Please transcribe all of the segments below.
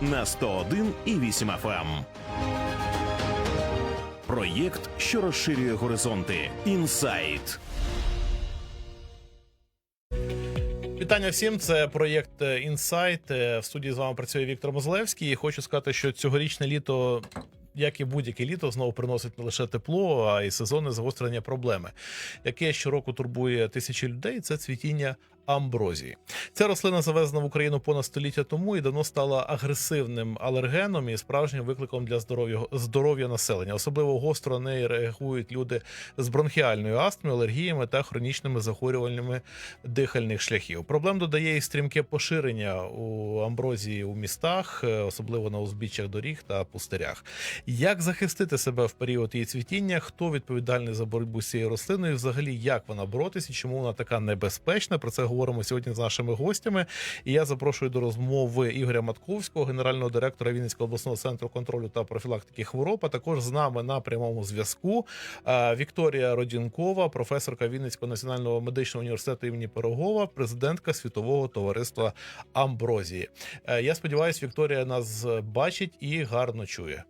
на 101 і 8 FM. Проєкт, що розширює горизонти. Інсайт. Вітання всім. Це проєкт Інсайт. В студії з вами працює Віктор Мозлевський. І хочу сказати, що цьогорічне літо. Як і будь-яке літо знову приносить не лише тепло, а й сезонне загострення проблеми, яке щороку турбує тисячі людей. Це цвітіння амброзії. Ця рослина завезена в Україну понад століття тому і давно стала агресивним алергеном і справжнім викликом для здоров'я здоров'я населення. Особливо гостро на неї реагують люди з бронхіальною астмою, алергіями та хронічними захворюваннями дихальних шляхів. Проблем додає і стрімке поширення у амброзії у містах, е, особливо на узбіччях доріг та пустирях. Як захистити себе в період її цвітіння? Хто відповідальний за боротьбу з цією рослиною? Взагалі, як вона боротися чому вона така небезпечна? Про це говоримо сьогодні з нашими гостями. І я запрошую до розмови Ігоря Матковського, генерального директора Вінницького обласного центру контролю та профілактики хвороб. А також з нами на прямому зв'язку е, Вікторія Родінкова, професорка Вінницького національного медичного університету імені Пирогова, президентка світового товариства Амброзії. Е, Я сподіваюся, Вікторія нас бачить і гарно чує.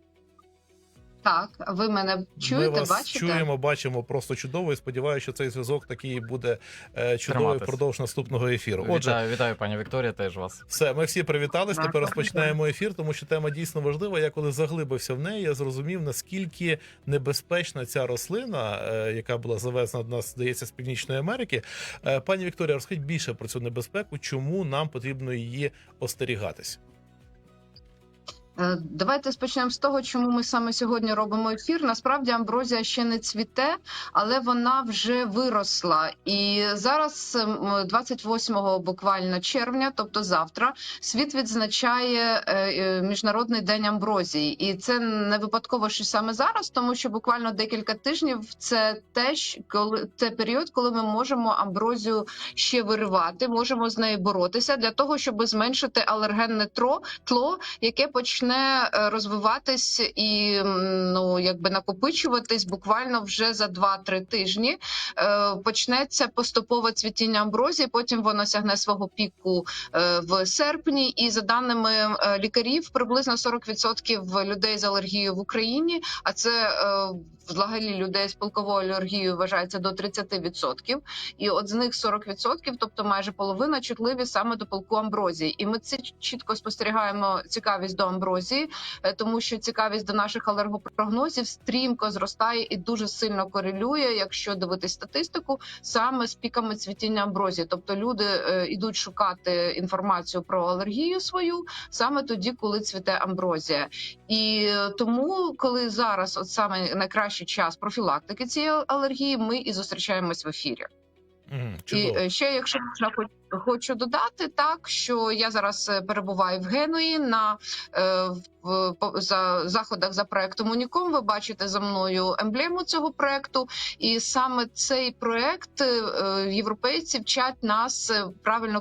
Так, ви мене чуєте, Ми вас бачите? чуємо, бачимо просто чудово. І сподіваюся, що цей зв'язок такий буде е, чудовий Триматись. впродовж наступного ефіру. Отже, Вітаю, вітаю, пані Вікторія, теж вас. все, ми всі привітались. Так, Тепер розпочинаємо ефір, тому що тема дійсно важлива. Я коли заглибився в неї, я зрозумів наскільки небезпечна ця рослина, е, яка була завезена до нас, здається, з північної Америки. Е, Пані Вікторія, розкажіть більше про цю небезпеку, чому нам потрібно її остерігатись. Е, Давайте спочнемо з того, чому ми саме сьогодні робимо ефір. Насправді амброзія ще не цвіте, але вона вже виросла. І зараз, ем, 28 буквально червня, тобто завтра, світ відзначає е, е, міжнародний день амброзії, і це не випадково, що саме зараз, тому що буквально декілька тижнів це те, що- коли це період, коли ми можемо амброзію ще виривати, можемо з нею боротися для того, щоб зменшити алергенне тло, яке почне е, розвиватись і ну якби накопичуватись буквально вже за 2-3 тижні. Е, Почнеться поступове цвітіння амброзії. Потім воно сягне свого піку е, в серпні. І за даними лікарів, приблизно 40% людей з алергією в Україні. А це взагалі людей з пилковою алергією вважається до 30%. І от з них 40%, тобто майже половина, чутливі саме до пилку амброзії. І ми це чітко спостерігаємо цікавість до амброзії, е, тому що цікавість до наших алергопрогнозів стрімко зростає і дуже сильно корелює, якщо дивитись статистику, саме з піками цвітіння амброзії. Тобто люди е, ідуть шукати інформацію про алергію свою саме тоді, коли цвіте амброзія. І е, тому, коли зараз, от саме найкращий час профілактики цієї алергії, ми і зустрічаємось в ефірі. Мгм, І е, ще, якщо можна, хоч- хочу додати так, що я зараз е, перебуваю в Генуї на е, в за заходах за проектом Уніком. Ви бачите за мною емблему цього проекту, і саме цей проект е, європейці вчать нас правильно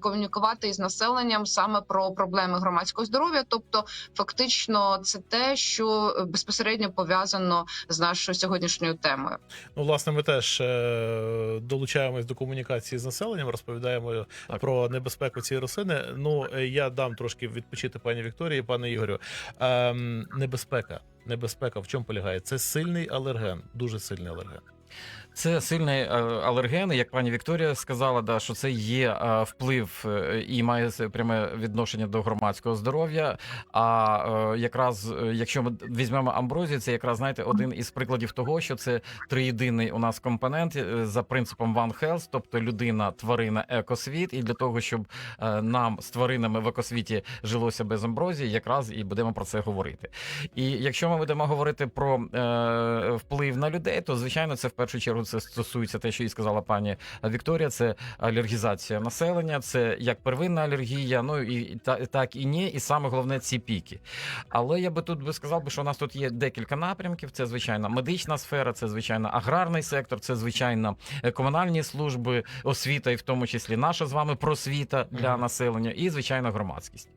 комунікувати із населенням саме про проблеми громадського здоров'я. Тобто, фактично, це те, що безпосередньо пов'язано з нашою сьогоднішньою темою. Ну, власне, ми теж долучаємось до комунікації з населенням, розповідаємо Так. про небезпеку цієї рослини. Ну, е, я дам трошки відпочити пані Вікторії, пане Ігорю. Ем, небезпека. Небезпека в чому полягає? Це сильний алерген, дуже сильний алерген. Це сильний е, алерген, як пані Вікторія сказала, да, що це є е, вплив е, і має пряме відношення до громадського здоров'я. А якраз якщо ми візьмемо амброзію, це якраз знаєте один із прикладів того, що це триєдиний у нас компонент за принципом One Health, тобто людина, тварина, екосвіт. І для того, щоб нам з тваринами в екосвіті жилося без амброзії, якраз і будемо про це говорити. І якщо ми будемо говорити про вплив на людей, то звичайно це в першу чергу це стосується те, що і сказала пані Вікторія. Це алергізація населення, це як первинна алергія, ну і та, так і ні, і саме головне ці піки. Але я би тут би сказав би, що у нас тут є декілька напрямків. Це звичайно медична сфера, це звичайно аграрний сектор, це звичайно е, комунальні служби, освіта, і в тому числі наша з вами просвіта для населення, і звичайно громадськість.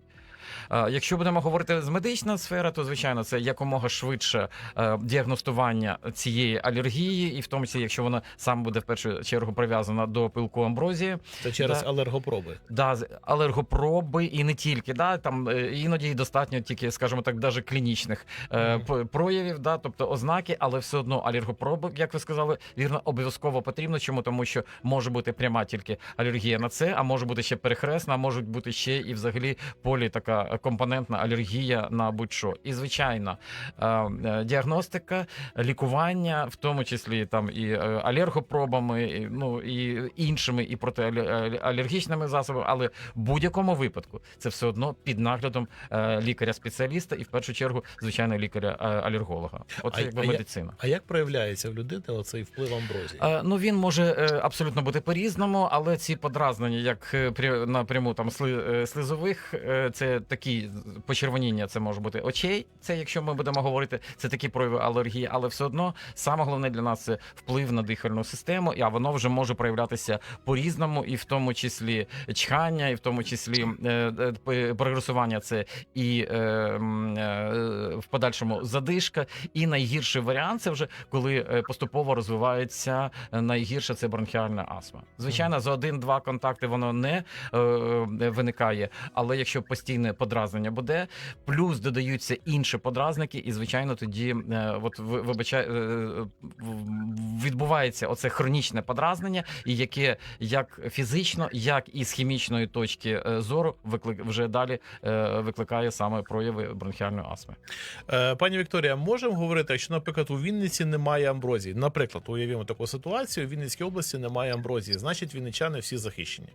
Е, Якщо будемо говорити з медична сфера, то звичайно це якомога швидше е, діагностування цієї алергії, і в тому числі, якщо вона саме буде в першу чергу прив'язана до пилку амброзії, Це через Да. алергопроби. да, алергопроби і не тільки, да, там е, іноді достатньо тільки, скажімо так, даже клінічних п- проявів, да, тобто ознаки, але все одно алергопроби, як ви сказали, вірно, обов'язково потрібно. Чому? Тому що може бути пряма тільки алергія на це, а може бути ще перехресна, а можуть бути ще і взагалі полі така компонентна алергія на будь-що. І звичайно, е, е, діагностика, лікування, в тому числі там і е, алергопробами, і, ну і іншими, і протиалергічними засобами, але в будь-якому випадку це все одно під наглядом лікаря-спеціаліста і в першу чергу, звичайно, лікаря-алерголога. Оце А- якби а медицина. А як проявляється в людини оцей вплив амброзії? Ну він може абсолютно бути по-різному, але ці подразнення, як напряму там сли, слизових, це такі почервоніння, це може бути очей. Це якщо ми будемо говорити, це такі прояви алергії, але все одно саме головне для нас це вплив на дихальну систему, а воно вже може проявлятися по-різному, і в тому числі чхання, і в тому числі е, е, прогресування це і е, е, в подальшому задишка. І найгірший варіант це вже коли е, поступово розвивається найгірше це бронхіальна астма. Звичайно, за один-два контакти воно не е, виникає, але якщо постійне подразнення буде, плюс додаються інші подразники, і звичайно тоді е, от ви- вибачай, е, відбувається оце хронічне подразнення, і яке як фізично, як і з хімічної точки е, зору виклик вже далі викликає саме прояви бронхіальної астми. Пані Вікторія, можемо говорити, що, наприклад, у Вінниці немає амброзії. Наприклад, уявімо таку ситуацію: у Вінницькій області немає амброзії, значить, вінничани всі захищені.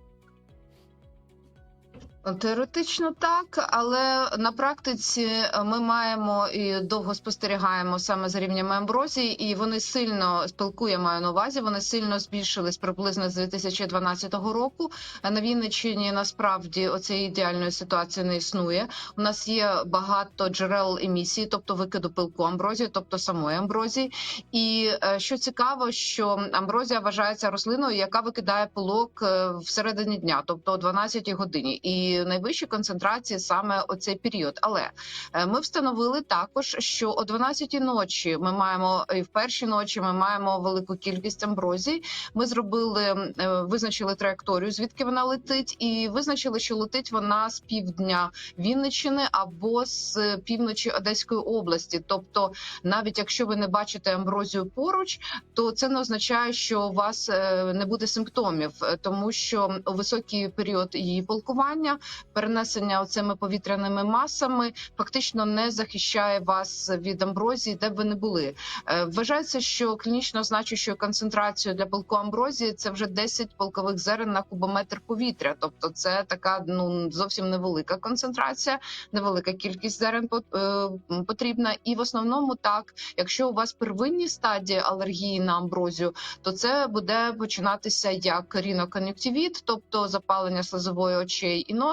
Теоретично так, але на практиці е, ми маємо і довго спостерігаємо саме за рівнями амброзії, і вони сильно спілкує, маю на увазі. Вони сильно збільшились приблизно з 2012 року. На Вінниччині насправді оцієї ідеальної ситуації не існує. У нас є багато джерел емісії, тобто викиду пилку амброзії, тобто самої амброзії. І е, що цікаво, що амброзія вважається рослиною, яка викидає пилок е, всередині дня, тобто о 12 годині, і найвищі концентрації саме оцей період. Але е, ми встановили також, що о 12 ночі ми маємо і в перші ночі ми маємо велику кількість амброзій. Ми зробили е, визначили траєкторію, звідки вона летить, і визначили, що летить вона з півдня Вінниччини або з півночі Одеської області. Тобто, навіть якщо ви не бачите амброзію поруч, то це не означає, що у вас е, не буде симптомів, тому що у високий період її полкування, перенесення цими повітряними масами фактично не захищає вас від амброзії, де б ви не були. Е, Вважається, що клінічно значущою концентрацією для полку амброзії це вже 10 полкових зерен на кубометр повітря. Тобто, це така ну зовсім невелика концентрація, невелика кількість зерен е, потрібна. І в основному так, якщо у вас первинні стадії алергії на амброзію, то це буде починатися як рінокон'юктивіт, тобто запалення слизової очей і носа.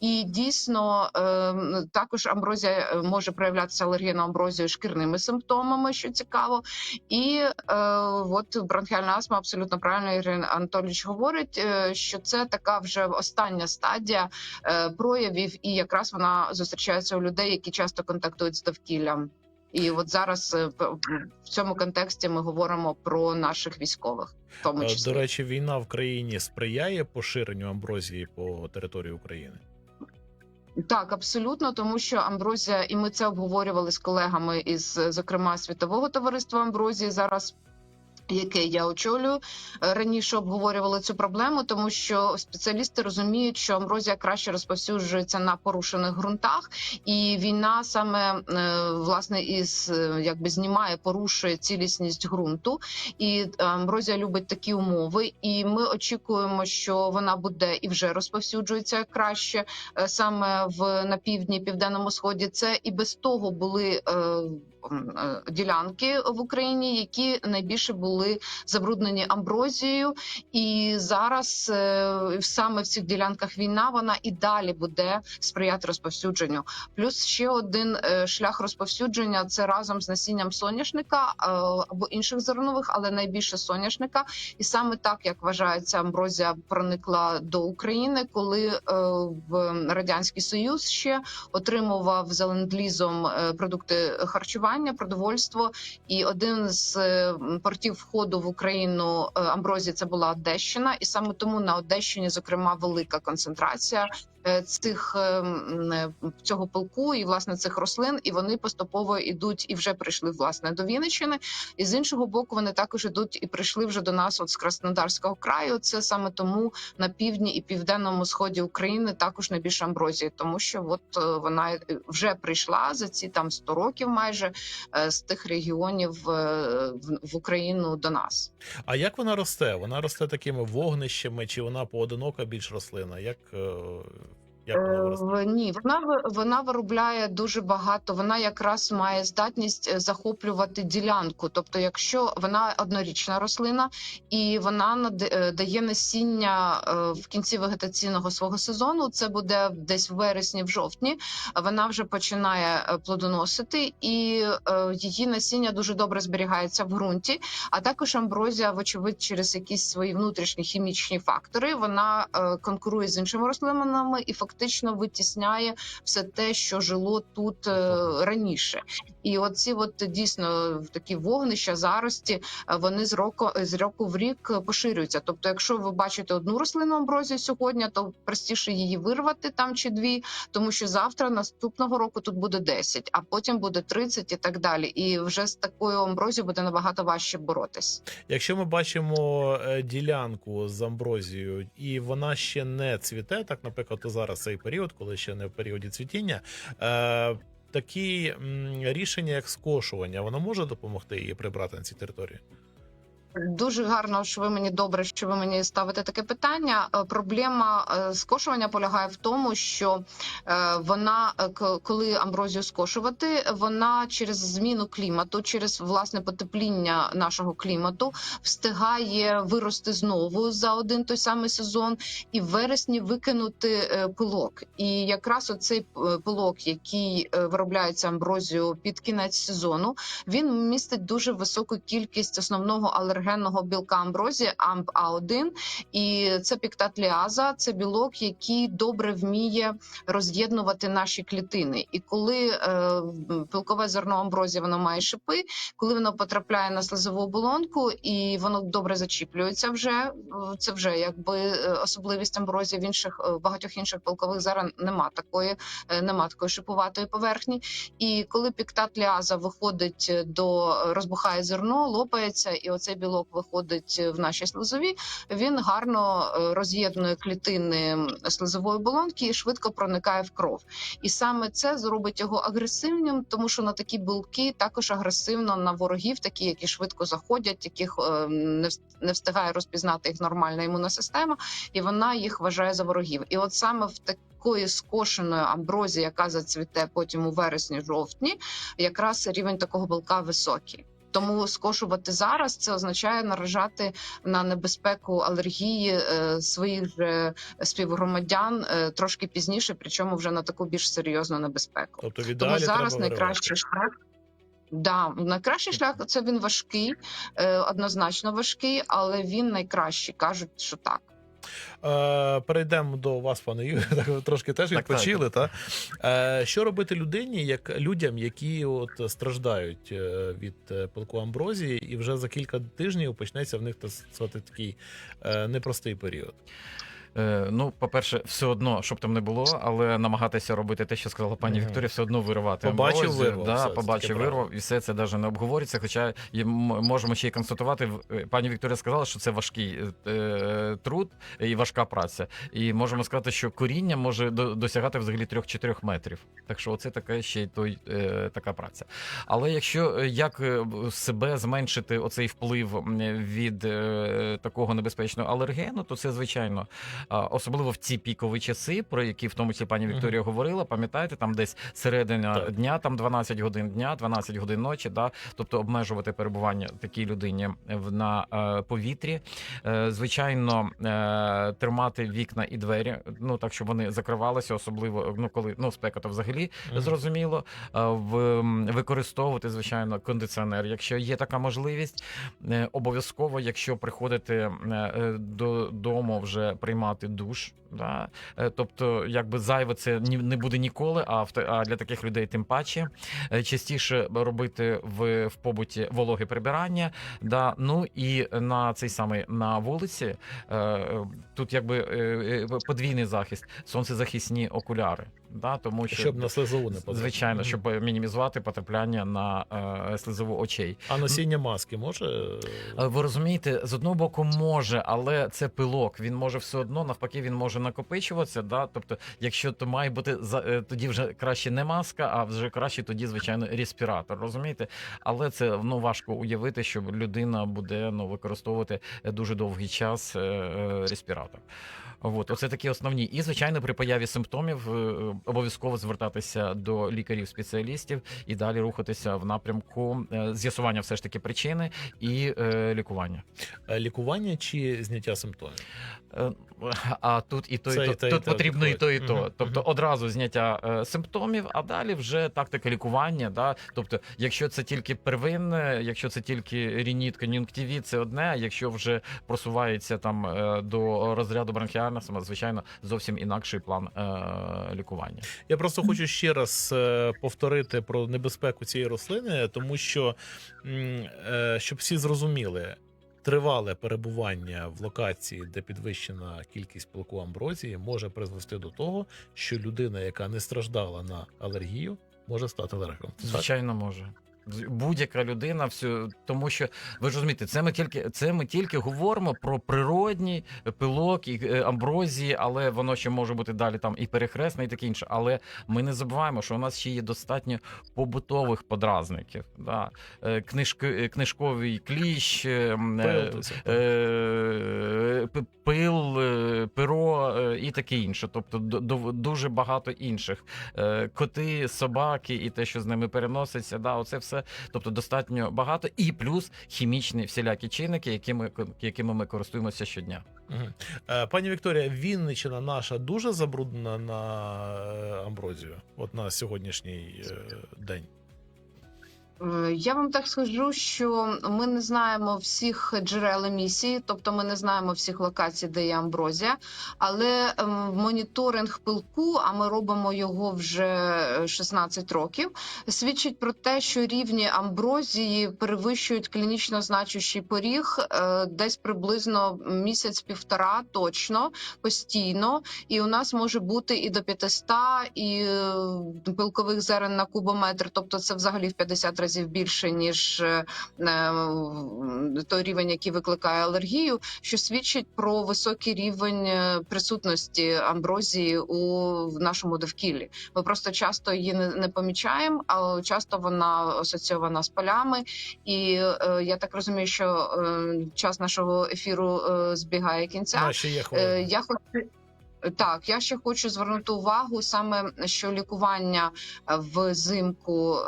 І дійсно е, також амброзія е, може проявлятися алергія на амброзію шкірними симптомами, що цікаво. І е, от бронхіальна астма абсолютно правильно Ірина Анатолійович говорить, е, що це така вже остання стадія проявів, і якраз вона зустрічається у людей, які часто контактують з довкіллям. І от зараз е, в цьому контексті ми говоримо про наших військових, в тому Е, числі. До речі, війна в країні сприяє поширенню амброзії по території України. Так, абсолютно, тому що амброзія, і ми це обговорювали з колегами із, зокрема, світового товариства амброзії зараз. Яке я очолюю Е, раніше обговорювали цю проблему, тому що спеціалісти розуміють, що амброзія краще розповсюджується на порушених ґрунтах, і війна саме е, власне із е, якби знімає, порушує цілісність ґрунту. І амброзія любить такі умови. І ми очікуємо, що вона буде і вже розповсюджується краще саме в на півдні, південному сході. Це і без того були ділянки в Україні, які найбільше були забруднені амброзією. І зараз е, саме в цих ділянках війна вона і далі буде сприяти розповсюдженню. Плюс ще один е, шлях розповсюдження це разом з насінням соняшника е, або інших зернових, але найбільше соняшника. І саме так як вважається, амброзія проникла до України, коли е, в радянський союз ще отримував за ленд-лізом е, продукти харчування, продовольство. І один з е, портів входу в Україну Амброзія це була Одещина, і саме тому на Одещині, зокрема, велика концентрація е, цих е, е, цього полку і власне цих рослин, і вони поступово йдуть і вже прийшли власне до Вінниччини. І з іншого боку, вони також ідуть і прийшли вже до нас, от з Краснодарського краю. Це саме тому на півдні і південному сході України також найбільше амброзії, тому що от е, вона е, вже прийшла за ці там 100 років, майже е, з тих регіонів е, в, Україну до нас. А як вона росте? Вона росте такими вогнищами, чи вона поодинока більш рослина? Як, е, як вона Е, в- Ні, вона вона виробляє дуже багато. Вона якраз має здатність е, захоплювати ділянку. Тобто, якщо вона однорічна рослина і вона е, дає насіння е, в кінці вегетаційного свого сезону, це буде десь в вересні, в жовтні. Вона вже починає плодоносити, і її насіння дуже добре зберігається в ґрунті. А також амброзія, вочевидь, через якісь свої внутрішні хімічні фактори, вона конкурує з іншими рослинами і фактично витісняє все те, що жило тут е, раніше. І оці от дійсно такі вогнища, зарості, е, вони з року з року в рік поширюються. Тобто, якщо ви бачите одну рослину амброзію сьогодні, то простіше її вирвати там чи дві, тому що завтра наступного року тут буде 10, а потім буде 30 і так далі. І вже з такою амброзією буде набагато важче боротись. Якщо ми бачимо е, ділянку з амброзією, і вона ще не цвіте, так, наприклад, то зараз цей період, коли ще не в періоді цвітіння. Е, Такі рішення, як скошування, воно може допомогти її прибрати на цій території? Дуже гарно, що ви мені добре, що ви мені ставите таке питання. Е, Проблема е, скошування полягає в тому, що е, вона, коли амброзію скошувати, вона через зміну клімату, через власне потепління нашого клімату, встигає вирости знову за один той самий сезон, і в вересні викинути пилок. І якраз оцей пилок, який виробляється амброзію під кінець сезону, він містить дуже високу кількість основного алергенного білка амброзії амб А1, і це піктат ліаза, це білок, який добре вміє роз'єднувати наші клітини. І коли е, м, зерно амброзії воно має шипи, коли воно потрапляє на слизову оболонку і воно добре зачіплюється, вже е, це вже якби е, особливість амброзії в інших е, багатьох інших пилкових зерен нема такої, нема такої шипуватої поверхні. І коли піктат ліаза виходить до розбухає зерно, лопається, і оцей білок виходить в наші слизові, він гарно е, роз'єднує клітини слизової оболонки і швидко проникає в кров. І саме це зробить його агресивним, тому що на такі білки також агресивно на ворогів, такі, які швидко заходять, яких е, не встигає розпізнати їх нормальна імунна система, і вона їх вважає за ворогів. І от саме в такої скошеної амброзії, яка зацвіте потім у вересні-жовтні, якраз рівень такого білка високий. Тому скошувати зараз це означає наражати на небезпеку алергії е, своїх же співгромадян е, трошки пізніше, причому вже на таку більш серйозну небезпеку. Тобто, Тому зараз найкращий шлях. Да, найкращий шлях це він важкий, е, однозначно важкий, але він найкращий. кажуть, що так. Е, перейдемо до вас, пане Юрію. Так, трошки теж Так, відпочили. Та? Е, що робити людині, як людям, які от страждають е, від полку пилку амброзії, і вже за кілька тижнів почнеться в них так такий е, непростий період. Е, ну, по-перше, все одно, щоб там не було, але намагатися робити те, що сказала пані Вікторія, все одно виривати. Побачив, вирвав, Да, все, побачив, вирвав, і все це навіть не обговорюється. Хоча і можемо ще й констатувати, е, пані Вікторія сказала, що це важкий е, труд і важка праця. І можемо сказати, що коріння може досягати взагалі 3-4 метрів. Так що це така ще й той е, така праця. Але якщо е, як е, себе зменшити оцей вплив від е, такого небезпечного алергену, то це звичайно особливо в ці пікові часи, про які в тому числі пані Вікторія говорила. Пам'ятаєте, там десь середина Так. дня, там 12 годин дня, 12 годин ночі. Да, тобто обмежувати перебування такій людині на е, повітрі. Е, звичайно, е, тримати вікна і двері, ну так щоб вони закривалися, особливо ну коли ну спека, то взагалі Мгм. зрозуміло. В використовувати звичайно кондиціонер, якщо є така можливість. Обов'язково, якщо приходите е, додому вже приймати душ. Да? Е, Тобто, якби зайве це не буде ніколи, а а для таких людей тим паче Е, частіше робити в, в побуті вологе прибирання. Да? Ну і на цей самий на вулиці е, тут якби подвійний захист, сонцезахисні окуляри. Да? Тому що Щоб на слизову не потрапити. звичайно, щоб мінімізувати потрапляння на е, слизову очей. А носіння маски може. Е, Ви розумієте, з одного боку може, але це пилок. Він може все одно навпаки, він може накопичуватися. Да? Тобто, якщо то має бути е, тоді вже краще не маска, а вже краще тоді, звичайно, респіратор. Розумієте? Але це ну важко уявити, що людина буде ну використовувати е, дуже довгий час е, е, респіратор. От, оце такі основні. І звичайно, при появі симптомів е, обов'язково звертатися до лікарів-спеціалістів і далі рухатися в напрямку е, з'ясування все ж таки причини і е, лікування. Е, Лікування чи зняття симптомів? Е, А тут і то, Це і і то, і тут те потрібно і то, і то. Мгм, Тобто одразу зняття е, симптомів, а далі вже тактика лікування. Да? Тобто, якщо це тільки первинне, якщо це тільки рініт, кон'юнктивіт, це одне. А якщо вже просувається там е, до розряду бронхіального, звичайно, зовсім інакший план е, лікування. Я просто хочу ще раз е, повторити про небезпеку цієї рослини, тому що е, щоб всі зрозуміли. Тривале перебування в локації, де підвищена кількість пилку амброзії, може призвести до того, що людина, яка не страждала на алергію, може стати алергиком. Так? Звичайно, може. Будь-яка людина, всю, тому що ви ж розумієте, це ми тільки це ми тільки говоримо про природній пилок і е, амброзії, але воно ще може бути далі там і перехресне, і таке інше. Але ми не забуваємо, що у нас ще є достатньо побутових подразників. Да? Е, Книжки, е, книжковий кліщ, е, е, Пил, е, пил, е, перо е, і таке інше. Тобто дуже багато інших. Е, Коти, собаки і те, що з ними переноситься, да, оце все. Тобто достатньо багато, і плюс хімічні всілякі чинники, якими, якими ми користуємося щодня. Е, Пані Вікторія, Вінничина наша дуже забруднена на е, амброзію, от на сьогоднішній е, день. Е, Я вам так скажу, що ми не знаємо всіх джерел емісії, тобто ми не знаємо всіх локацій, де є амброзія. Але ем, моніторинг пилку, а ми робимо його вже е, 16 років, свідчить про те, що рівні амброзії перевищують клінічно значущий поріг е, десь приблизно місяць-півтора, точно постійно. І у нас може бути і до 500, і е, пилкових зерен на кубометр, тобто це взагалі в 50 разів більше ніж е, той рівень, який викликає алергію, що свідчить про високий рівень е, присутності амброзії у нашому довкіллі. Ми просто часто її не, помічаємо, а часто вона асоційована з полями. І е, я так розумію, що час нашого ефіру збігає кінця. А, ще є. Я хочу так, я ще хочу звернути увагу саме, що лікування взимку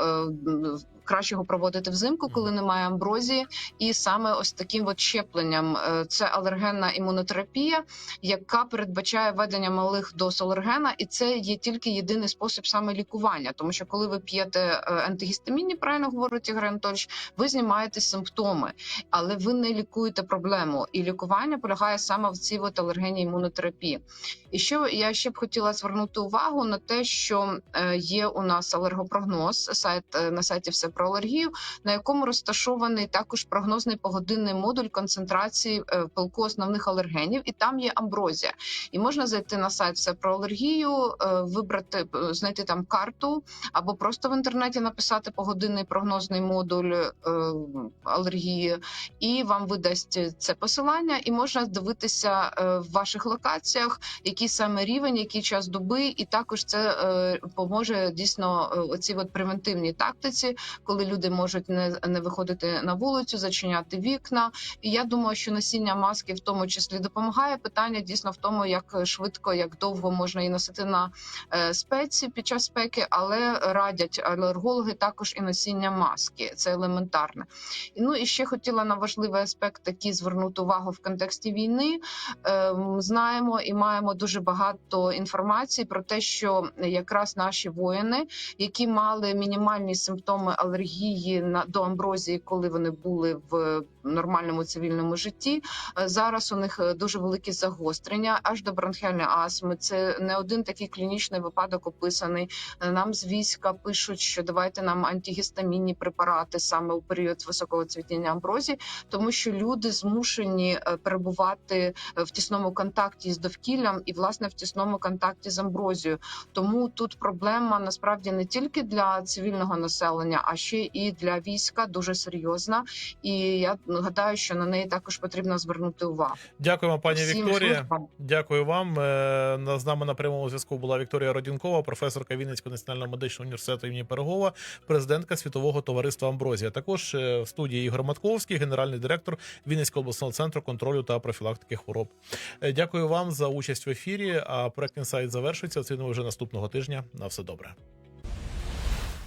краще його проводити взимку, коли немає амброзії, і саме ось таким от щепленням Е, це алергенна імунотерапія, яка передбачає введення малих доз алергена, і це є тільки єдиний спосіб саме лікування, тому що коли ви п'єте е, антигістамінні, правильно говорить Ігор Анатольович, ви знімаєте симптоми, але ви не лікуєте проблему. І лікування полягає саме в цій от алергенній імунотерапії. І що я ще б хотіла звернути увагу на те, що е, є у нас алергопрогноз, сайт на сайті все про алергію, на якому розташований також прогнозний погодинний модуль концентрації е, пилку основних алергенів, і там є амброзія. І можна зайти на сайт все про алергію, е, вибрати, е, знайти там карту, або просто в інтернеті написати погодинний прогнозний модуль алергії, і вам видасть це посилання, і можна дивитися в ваших локаціях, який саме рівень, який час доби, і також це поможе дійсно оцій от превентивній тактиці, коли люди можуть не, не виходити на вулицю, зачиняти вікна. І я думаю, що носіння маски в тому числі допомагає. Питання дійсно в тому, як швидко, як довго можна її носити на е, спеці під час спеки, але радять алергологи також і носіння маски. Це елементарне. Ну і ще хотіла на важливий аспект такий звернути увагу в контексті війни. Ем, Знаємо і маємо дуже багато інформації про те, що якраз наші воїни, які мали мінімальні симптоми алергії на до амброзії, коли вони були в нормальному цивільному житті, е, зараз у них е, дуже великі загострення, аж до бронхіальної астми. Це не один такий клінічний випадок описаний. Е, Нам з війська пишуть, що давайте нам антигістамінні препарати саме у період високого цвітіння амброзії, тому що люди змушені перебувати в тісному контакті з довкіллям і власне в тісному контакті з амброзією. Тому тут проблема насправді не тільки для цивільного населення, а ще і для війська дуже серйозна. І я гадаю, що на неї також потрібно звернути увагу. Дякуємо, пані Всім Вікторія. службам. Дякую вам. Е, на- З нами на прямому зв'язку була Вікторія Родінкова, професорка Вінницького національного медичного університету імені Пирогова, президентка Світового товариства Амброзія. Також е, в студії Ігор Матковський, генеральний директор Вінницького обласного центру контролю та профілактики хвороб. Е, Дякую вам за участь в ефірі. А проект інсайт завершується. Оцінимо вже наступного тижня. На все добре.